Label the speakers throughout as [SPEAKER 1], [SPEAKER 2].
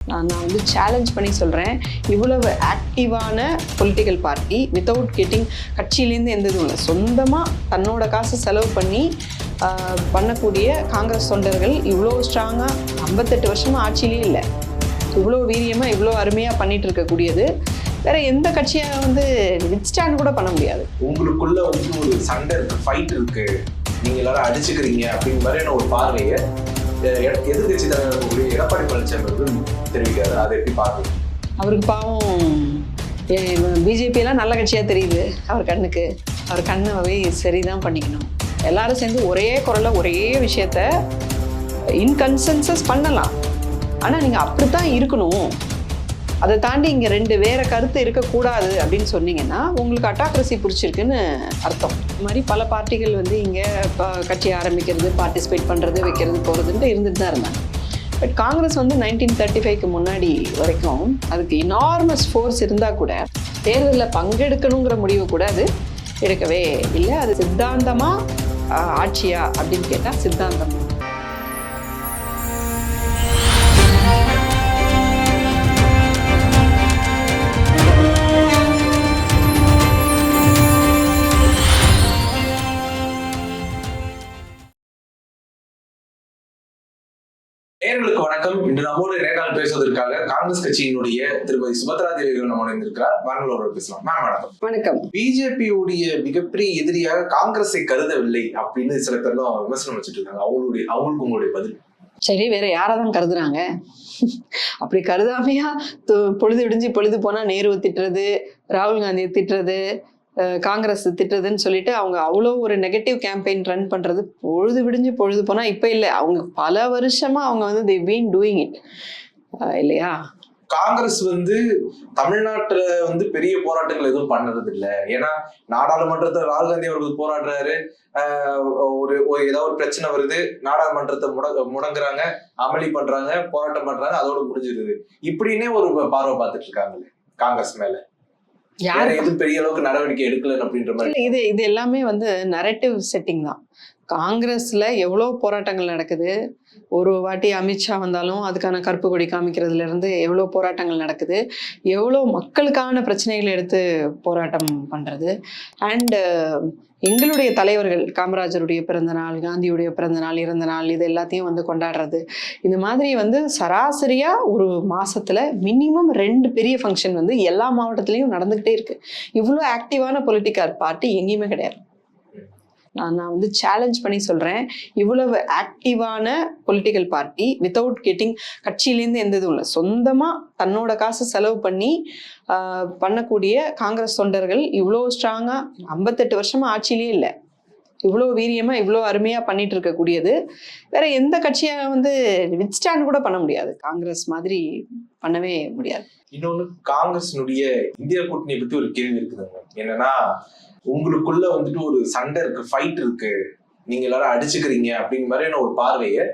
[SPEAKER 1] நான் நான் வந்து சேலஞ்ச் பண்ணி சொல்கிறேன் இவ்வளவு ஆக்டிவான பொலிட்டிக்கல் பார்ட்டி வித்தவுட் கெட்டிங் கட்சியிலேருந்து எந்த இதுவும் இல்லை சொந்தமாக தன்னோட காசு செலவு பண்ணி ஆஹ், பண்ணக்கூடிய காங்கிரஸ் தொண்டர்கள் இவ்வளோ ஸ்ட்ராங்காக ஐம்பத்தெட்டு வருஷமாக ஆட்சியிலே இல்லை. இவ்வளோ வீரியமாக இவ்வளோ அருமையாக பண்ணிட்டு இருக்கக்கூடியது. வேற எந்த கட்சியை வந்து வித்ஸ்டாண்ட் கூட பண்ண முடியாது.
[SPEAKER 2] உங்களுக்குள்ள வந்து ஒரு சண்டை இருக்கு ஃபைட் இருக்கு. நீங்க எல்லாரும் அடிச்சுக்கிறீங்க அப்படிங்கிற மாதிரியான ஒரு பார்வையை எதிர்கட்சி தலைவர் எடப்பாடி பழனிசாமி அவர்கள் தெரிவிக்காரு அதை எப்படி பார்க்குறீங்க
[SPEAKER 1] அவருக்கு பாவம் பிஜேபி எல்லாம் நல்ல கட்சியாக தெரியுது. அவர் கண்ணுக்கு. அவர் கண்ணை சரிதான் பண்ணிக்கணும். எல்லாரும் சேர்ந்து ஒரே குரல்ல ஒரே விஷயத்த இன்கன்சன்சஸ் பண்ணலாம். ஆனால் நீங்கள் அப்படித்தான் இருக்கணும். அதை தாண்டி இங்கே ரெண்டு வேற கருத்து இருக்கக்கூடாது அப்படின்னு சொன்னீங்கன்னா உங்களுக்கு அட்டாக்ரஸி பிடிச்சிருக்குன்னு அர்த்தம். இது மாதிரி பல பார்ட்டிகள் வந்து இங்கே கட்சி ஆரம்பிக்கிறது பார்ட்டிசிபேட் பண்ணுறது வைக்கிறது போகிறதுன்ட்டு இருந்துட்டு தான் இருந்தாங்க. பட் காங்கிரஸ் வந்து நைன்டீன் தேர்ட்டி ஃபைவ்க்கு முன்னாடி வரைக்கும் அதுக்கு இனார்மஸ் ஃபோர்ஸ் இருந்தால் கூட தேர்தலில் பங்கெடுக்கணுங்கிற முடிவு கூட அது எடுக்கவே இல்லை. அது சித்தாந்தமாக ஆட்சியா அப்படின்னு கேட்டால் சித்தாந்தம்.
[SPEAKER 2] வணக்கம். இன்று நம்மோடு நேர்காணல் பேசுவதற்காக காங்கிரஸ் கட்சியினுடைய திருமதி சுபத்ரா தேவி அவர்கள் நம்ம இணைந்திருக்கிறார். வாங்களோட பேசலாம். மேம் வணக்கம்.
[SPEAKER 1] வணக்கம்.
[SPEAKER 2] பிஜேபியுடைய மிகப்பெரிய எதிரியாக காங்கிரஸை கருதவில்லை அப்படின்னு சில பேர்லாம் விமர்சனம் வச்சுட்டு இருக்காங்க. அவங்களுடைய அவங்களுக்கு உங்களுடைய பதில்.
[SPEAKER 1] சரி வேற யாரை தான் கருதுறாங்க? அப்படி கருதாமையா பொழுது விடிஞ்சு பொழுது போனா நேருவை திட்டுறது ராகுல் காந்தியை திட்டுறது காங்கிரஸ் திட்டுறதுன்னு சொல்லிட்டு அவங்க அவ்வளோ ஒரு நெகட்டிவ் கேம்பெயின் ரன் பண்ணுறது பொழுது விடிஞ்சு பொழுது போனால் இப்போ இல்லை. அவங்க பல வருஷமாக அவங்க வந்து தி பீன் டூயிங் இட் இல்லையா?
[SPEAKER 2] காங்கிரஸ் வந்து தமிழ்நாட்டுல வந்து பெரிய போராட்டங்கள் எதுவும் பண்ணறது இல்லை ஏன்னா நாடாளுமன்றத்தை ராகுல் காந்தி அவர்கள் போராடுறாரு. ஒரு ஒரு ஏதாவது ஒரு பிரச்சனை வருது நாடாளுமன்றத்தை முட முடங்குறாங்க அமளி பண்றாங்க போராட்டம் பண்றாங்க அதோட முடிஞ்சிருது. இப்படின்னே ஒரு பார்வை பார்த்துட்டு இருக்காங்களே காங்கிரஸ் மேல. வேற
[SPEAKER 1] யாரு
[SPEAKER 2] எதுவும் பெரிய அளவுக்கு நடவடிக்கை எடுக்கல அப்படின்ற மாதிரி.
[SPEAKER 1] இது இது எல்லாமே வந்து நரேட்டிவ் செட்டிங் தான். காங்கிரஸில் எவ்வளோ போராட்டங்கள் நடக்குது? ஒரு வாட்டி அமித்ஷா வந்தாலும் அதுக்கான கருப்பு கொடி காமிக்கிறதுலேருந்து எவ்வளோ போராட்டங்கள் நடக்குது? எவ்வளோ மக்களுக்கான பிரச்சனைகளை எடுத்து போராட்டம் பண்ணுறது அண்டு எங்களுடைய தலைவர்கள் காமராஜருடைய பிறந்தநாள் காந்தியுடைய பிறந்தநாள் இறந்த நாள் இது எல்லாத்தையும் வந்து கொண்டாடுறது. இந்த மாதிரி வந்து சராசரியாக ஒரு மாதத்தில் மினிமம் ரெண்டு பெரிய ஃபங்க்ஷன் வந்து எல்லா மாவட்டத்துலேயும் நடந்துக்கிட்டே இருக்குது இவ்வளோ ஆக்டிவான பொலிட்டிக்கல் பார்ட்டி எங்கேயுமே கிடையாது. நான் நான் வந்து சேலஞ்ச் பண்ணி சொல்கிறேன் இவ்வளவு ஆக்டிவான பொலிட்டிக்கல் பார்ட்டி வித்தவுட் கெட்டிங் கட்சியிலேருந்து எந்த இதுவும் இல்லை. சொந்தமாக தன்னோட காசு செலவு பண்ணி பண்ணக்கூடிய காங்கிரஸ் தொண்டர்கள் இவ்வளோ ஸ்ட்ராங்காக ஐம்பத்தெட்டு வருஷமாக ஆட்சியிலே இல்லை. இவ்வளோ வீரியமாக இவ்வளோ அருமையாக பண்ணிட்டு இருக்கக்கூடியது வேற எந்த கட்சியை வந்து வித்ஸ்டாண்ட் கூட பண்ண முடியாது. காங்கிரஸ் மாதிரி பண்ணவே முடியாது.
[SPEAKER 2] இன்னொன்னு காங்கிரஸினுடைய இந்தியா கூட்டணியை பத்தி ஒரு கேள்வி இருக்குதுங்க. என்னன்னா உங்களுக்குள்ள வந்துட்டு ஒரு சண்டை இருக்கு ஃபைட் இருக்கு. நீங்க எல்லாரும் அடிச்சுக்கிறீங்க அப்படிங்கிற மாதிரியான ஒரு பார்வையை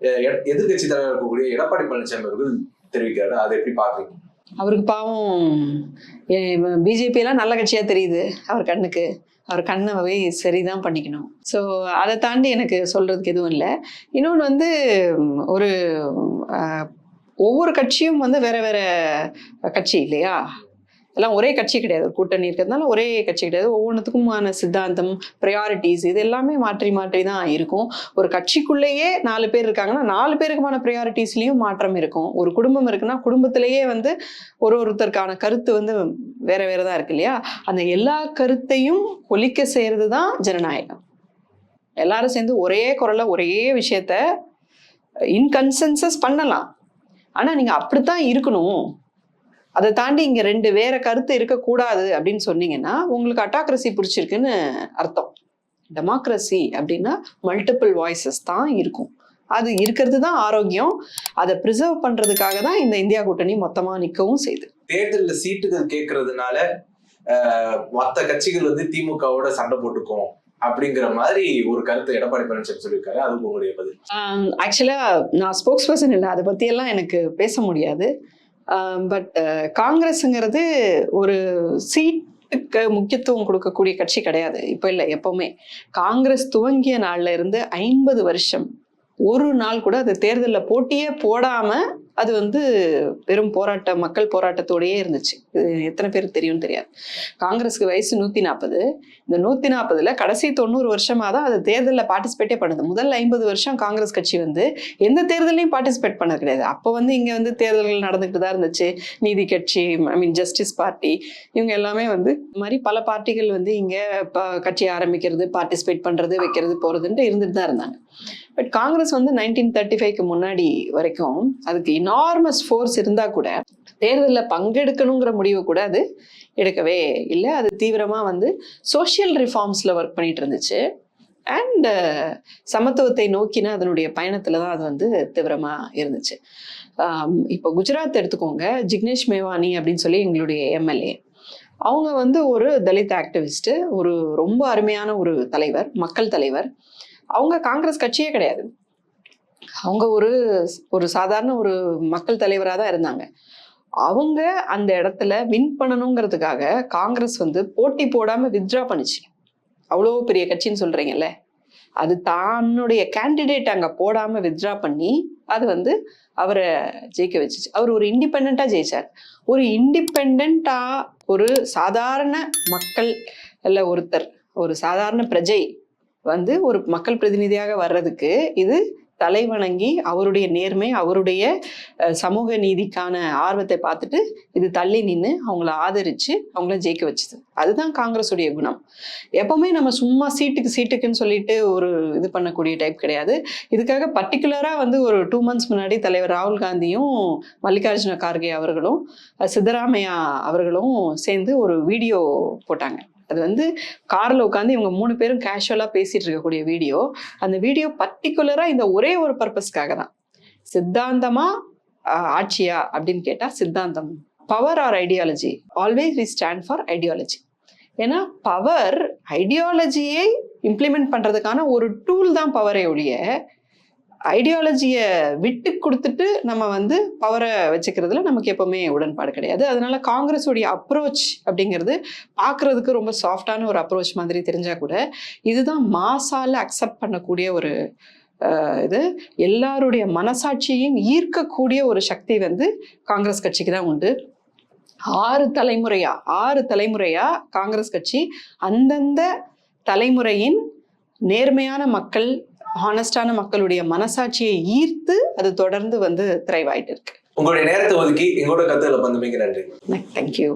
[SPEAKER 2] அஹ், எ- எதிர்க்கட்சி தலைவர் இருக்கக்கூடிய எடப்பாடி பழனிசாமி அவர்கள் தெரிவிக்கிறாரு. அதை எப்படி பாக்குறீங்க
[SPEAKER 1] அவருக்கு பாவம் பிஜேபியெல்லாம் நல்ல கட்சியாக தெரியுது அவர் கண்ணுக்கு. அவர் கண்ணை சரிதான் பண்ணிக்கணும். ஸோ அதை தாண்டி எனக்கு சொல்கிறதுக்கு எதுவும் இல்லை. இன்னொன்று வந்து ஒரு ஒவ்வொரு கட்சியும் வந்து வேற வேற கட்சி இல்லையா? எல்லாம் ஒரே கட்சி கிடையாது. ஒரு கூட்டணி இருக்கிறதுனால ஒரே கட்சி கிடையாது. ஒவ்வொன்றுத்துக்குமான சித்தாந்தம் ப்ரையாரிட்டிஸ் இது எல்லாமே மாற்றி மாற்றி தான் இருக்கும். ஒரு கட்சிக்குள்ளேயே நாலு பேர் இருக்காங்கன்னா நாலு பேருக்குமான ப்ரையாரிட்டிஸ்லேயும் மாற்றம் இருக்கும். ஒரு குடும்பம் இருக்குன்னா குடும்பத்திலேயே வந்து ஒரு ஒருத்தருக்கான கருத்து வந்து வேற வேற தான் இருக்கு இல்லையா? அந்த எல்லா கருத்தையும் ஒலிக்க செய்யறது தான் ஜனநாயகம். எல்லாரும் சேர்ந்து ஒரே குரல்ல ஒரே விஷயத்த இன்கன்சன்சஸ் பண்ணலாம். ஆனால் நீங்கள் அப்படித்தான் இருக்கணும். அதை தாண்டி இங்க ரெண்டு வேற கருத்து இருக்கக்கூடாது அப்படின்னு சொன்னீங்கன்னா உங்களுக்கு அட்டாக்ரஸி பிடிச்சிருக்குன்னு அர்த்தம். டெமோக்ரஸி அப்படின்னா மல்டிபிள் வாய்ஸஸ் தான் இருக்கும். அது இருக்கிறது தான் ஆரோக்கியம். அதை ப்ரிசர்வ் பண்றதுக்காக தான் இந்த இந்தியா கூட்டணி மொத்தமா நிற்கவும் செய்யுது
[SPEAKER 2] தேர்தல்ல சீட்டுகள் கேட்கறதுனால மத்த கட்சிகள் வந்து திமுகவோட சண்டை போட்டுக்கும் அப்படிங்கிற மாதிரி ஒரு கருத்தை எடப்பாடி பழனிசாமி சொல்லியிருக்காரு. அதுக்கு உங்களுடைய பதில்.
[SPEAKER 1] ஆக்சுவலாக நான் ஸ்போக்ஸ் பர்சன் இல்லை. அதை பற்றியெல்லாம் எனக்கு பேச முடியாது. பட் காங்கிரஸுங்கிறது ஒரு சீட்டுக்கு முக்கியத்துவம் கொடுக்கக்கூடிய கட்சி கிடையாது. இப்போ இல்லை எப்பவுமே. காங்கிரஸ் துவங்கிய நாள்ல இருந்து ஐம்பது வருஷம். ஒரு நாள் கூட அது தேர்தலில் போட்டியே போடாம அது வந்து வெறும் போராட்ட மக்கள் போராட்டத்தோடயே இருந்துச்சு. எத்தனை பேருக்கு தெரியும்னு தெரியாது. காங்கிரஸுக்கு வயசு நூற்றி நாற்பது இந்த நூற்றி நாற்பதுல கடைசி தொண்ணூறு வருஷமாக தான் அது தேர்தலில் பார்ட்டிசிபேட்டே பண்ணுது. முதல் ஐம்பது வருஷம் காங்கிரஸ் கட்சி வந்து எந்த தேர்தலையும் பார்ட்டிசிபேட் பண்ணது கிடையாது. அப்போ வந்து இங்கே வந்து தேர்தல்கள் நடந்துக்கிட்டு தான் இருந்துச்சு. நீதி கட்சி ஐ மீன் ஜஸ்டிஸ் பார்ட்டி இவங்க எல்லாமே வந்து இந்த மாதிரி பல பார்ட்டிகள் வந்து இங்கே கட்சி ஆரம்பிக்கிறது பார்ட்டிசிபேட் பண்ணுறது வைக்கிறது போகிறதுன்ட்டு இருந்துட்டு தான் இருந்தாங்க. பட் காங்கிரஸ் வந்து நைன்டீன் தேர்ட்டி ஃபைவ்க்கு முன்னாடி வரைக்கும் அதுக்கு இனார்மஸ் ஃபோர்ஸ் இருந்தால் கூட தேர்தலில் பங்கெடுக்கணுங்கிற முடிவு கூட அது எடுக்கவே இல்லை. அது தீவிரமாக வந்து சோஷியல் ரிஃபார்ம்ஸில் ஒர்க் பண்ணிட்டு இருந்துச்சு. அண்ட் uh, சமத்துவத்தை நோக்கின அதனுடைய பயணத்தில் தான் அது வந்து தீவிரமாக இருந்துச்சு. Um, இப்போ குஜராத் எடுத்துக்கோங்க. ஜிக்னேஷ் மேவானி அப்படின்னு சொல்லி எங்களுடைய எம்எல்ஏ. அவங்க வந்து ஒரு தலித் ஆக்டிவிஸ்ட் ஒரு ரொம்ப அருமையான ஒரு தலைவர் மக்கள் தலைவர். அவங்க காங்கிரஸ் கட்சியே கிடையாது. அவங்க ஒரு ஒரு சாதாரண ஒரு மக்கள் தலைவராக தான் இருந்தாங்க. அவங்க அந்த இடத்துல வின் பண்ணணுங்கிறதுக்காக காங்கிரஸ் வந்து போட்டி போடாமல் வித்ட்ரா பண்ணுச்சு. அவ்வளோ பெரிய கட்சின்னு சொல்கிறீங்கல்ல அது தன்னுடைய கேண்டிடேட் அங்கே போடாமல் வித்ட்ரா பண்ணி அது வந்து அவரை ஜெயிக்க வச்சுச்சு. அவர் ஒரு இண்டிபெண்ட்டாக ஜெயிச்சார். ஒரு இண்டிபெண்ட்டாக ஒரு சாதாரண மக்கள் இல்லை ஒருத்தர் ஒரு சாதாரண பிரஜை வந்து ஒரு மக்கள் பிரதிநிதியாக வர்றதுக்கு இது தலை வணங்கி அவருடைய நேர்மை அவருடைய சமூக நீதிக்கான ஆர்வத்தை பார்த்துட்டு இது தள்ளி நின்று அவங்கள ஆதரிச்சு அவங்கள ஜெயிக்க வச்சுது. அதுதான் காங்கிரஸுடைய குணம். எப்பவுமே நம்ம சும்மா சீட்டுக்கு சீட்டுக்குன்னு சொல்லிட்டு ஒரு இது பண்ணக்கூடிய டைப் கிடையாது. இதுக்காக பர்டிகுலராக வந்து ஒரு டூ மந்த்ஸ் முன்னாடி தலைவர் ராகுல் காந்தியும் மல்லிகார்ஜுன கார்கே அவர்களும் சித்தராமையா அவர்களும் சேர்ந்து ஒரு வீடியோ போட்டாங்க. அது வந்து காரில் உட்காந்து இவங்க மூணு பேரும் கேஷுவலாக பேசிட்டு இருக்கக்கூடிய வீடியோ. அந்த வீடியோ பர்டிகுலராக இந்த ஒரே ஒரு பர்பஸ்க்காக தான். சித்தாந்தமா ஆட்சியா அப்படின்னு கேட்டால் சித்தாந்தம். Power are ideology always we stand for ideology ஏன்னா பவர் ஐடியாலஜியை இம்ப்ளிமெண்ட் பண்ணுறதுக்கான ஒரு டூல் தான் பவரை ஒழிய ஐடியாலஜியை விட்டு கொடுத்துட்டு நம்ம வந்து பவரை வச்சுக்கிறதுல நமக்கு எப்பவுமே உடன்பாடு கிடையாது. அதனால காங்கிரஸுடைய அப்ரோச் அப்படிங்கிறது பார்க்கறதுக்கு ரொம்ப சாஃப்டான ஒரு அப்ரோச் மாதிரி தெரிஞ்சா கூட இதுதான் மாசால அக்செப்ட் பண்ணக்கூடிய ஒரு இது. எல்லாருடைய மனசாட்சியையும் ஈர்க்கக்கூடிய ஒரு சக்தி வந்து காங்கிரஸ் கட்சிக்கு தான் உண்டு. ஆறு தலைமுறையா ஆறு தலைமுறையா காங்கிரஸ் கட்சி அந்தந்த தலைமுறையின் நேர்மையான மக்கள் ஹானஸ்டான மக்களுடைய மனசாட்சியை ஈர்த்து அது தொடர்ந்து வந்து திரைவாயிட்டு இருக்கு.
[SPEAKER 2] உங்களுடைய நேரத்தை ஒதுக்கி எங்களோட கருத்துக்களை பந்துமைக்கு நன்றி.
[SPEAKER 1] தேங்க்யூ